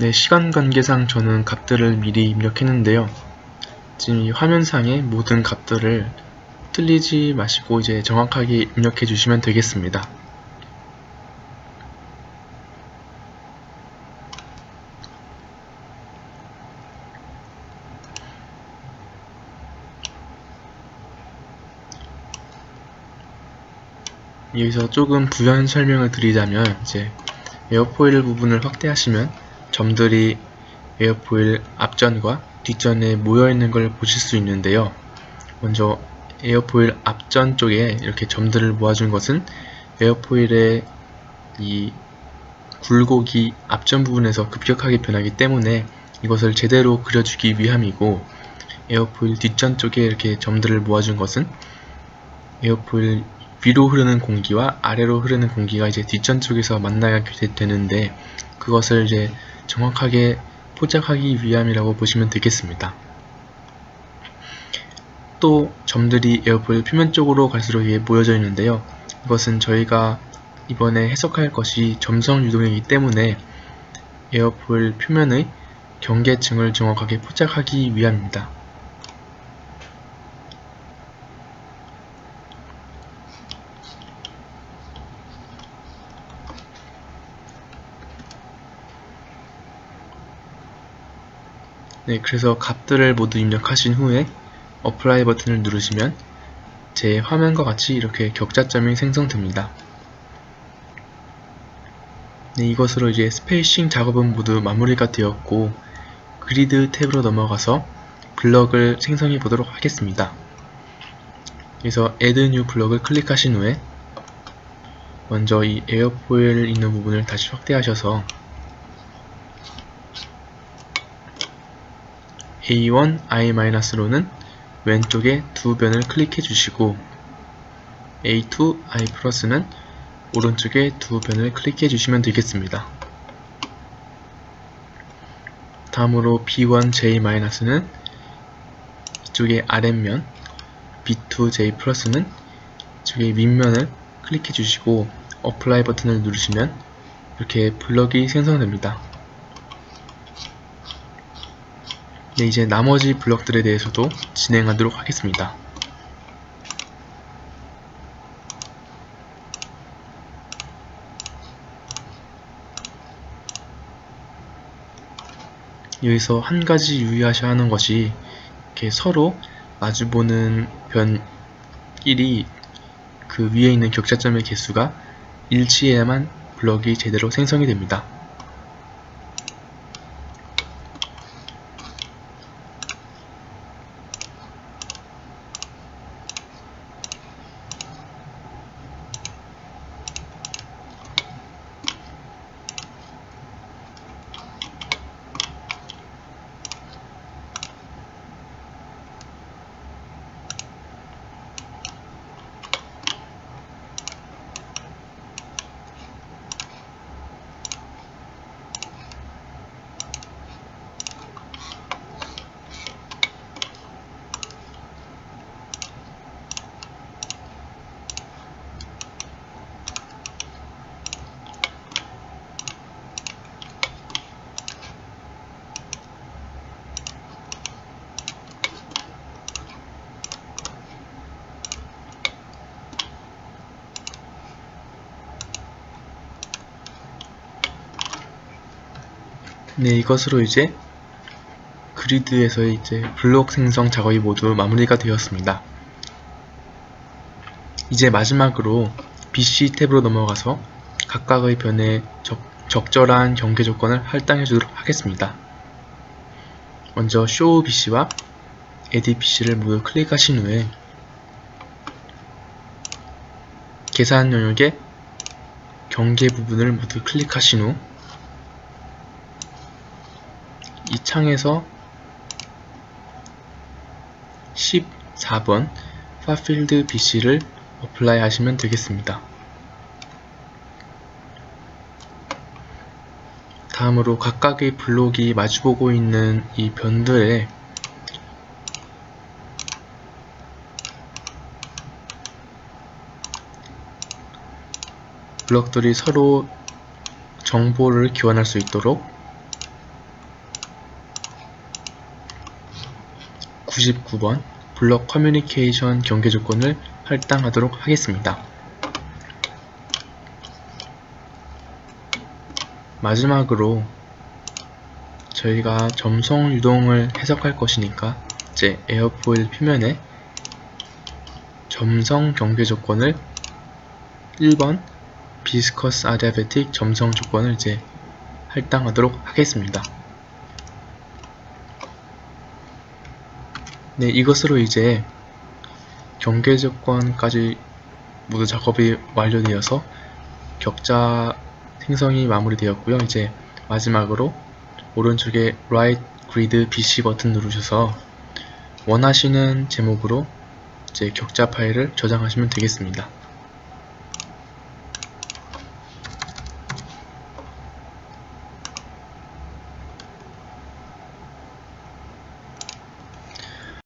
네, 시간 관계상 저는 값들을 미리 입력했는데요. 지금 이 화면상의 모든 값들을 틀리지 마시고 이제 정확하게 입력해 주시면 되겠습니다. 여기서 조금 부연 설명을 드리자면 이제 에어포일 부분을 확대하시면 점들이 에어포일 앞전과 뒷전에 모여 있는 걸 보실 수 있는데요. 먼저 에어포일 앞전 쪽에 이렇게 점들을 모아준 것은 에어포일의 이 굴곡이 앞전 부분에서 급격하게 변하기 때문에 이것을 제대로 그려주기 위함이고 에어포일 뒷전 쪽에 이렇게 점들을 모아준 것은 에어포일 위로 흐르는 공기와 아래로 흐르는 공기가 이제 뒷전 쪽에서 만나게 되는데 그것을 이제 정확하게 포착하기 위함이라고 보시면 되겠습니다. 또 점들이 에어포일 표면 쪽으로 갈수록 모여져 있는데요. 이것은 저희가 이번에 해석할 것이 점성 유동이기 때문에 에어포일 표면의 경계층을 정확하게 포착하기 위함입니다. 네, 그래서 값들을 모두 입력하신 후에 어플라이 버튼을 누르시면 제 화면과 같이 이렇게 격자점이 생성됩니다. 네, 이것으로 이제 스페이싱 작업은 모두 마무리가 되었고 그리드 탭으로 넘어가서 블럭을 생성해 보도록 하겠습니다. 그래서 Add New 블럭을 클릭하신 후에 먼저 이 에어포일 있는 부분을 다시 확대하셔서 A1, I-로는 왼쪽에 두 변을 클릭해 주시고 A2, I+는 오른쪽에 두 변을 클릭해 주시면 되겠습니다. 다음으로 B1J-는 이쪽에 아랫면 B2J+는 이쪽에 윗면을 클릭해 주시고 어플라이 버튼을 누르시면 이렇게 블럭이 생성됩니다. 네, 이제 나머지 블럭들에 대해서도 진행하도록 하겠습니다. 여기서 한 가지 유의하셔야 하는 것이 이렇게 서로 마주보는 변끼리 그 위에 있는 격자점의 개수가 일치해야만 블럭이 제대로 생성이 됩니다. 네, 이것으로 이제 그리드에서의 이제 블록 생성 작업이 모두 마무리가 되었습니다. 이제 마지막으로 BC 탭으로 넘어가서 각각의 변에 적, 적절한 경계 조건을 할당해 주도록 하겠습니다. 먼저 Show BC와 Edit BC를 모두 클릭하신 후에 계산 영역의 경계 부분을 모두 클릭하신 후 이 창에서 14번 파필드 BC를 어플라이 하시면 되겠습니다. 다음으로 각각의 블록이 마주보고 있는 이 변들에 블록들이 서로 정보를 교환할 수 있도록 99번 블록 커뮤니케이션 경계 조건을 할당하도록 하겠습니다. 마지막으로 저희가 점성 유동을 해석할 것이니까 이제 에어포일 표면에 점성 경계 조건을 1번 비스커스 아디아베틱 점성 조건을 이제 할당하도록 하겠습니다. 네, 이것으로 이제 경계 조건까지 모두 작업이 완료되어서 격자 생성이 마무리되었고요. 이제 마지막으로 오른쪽에 Write Grid BC 버튼 누르셔서 원하시는 제목으로 이제 격자 파일을 저장하시면 되겠습니다.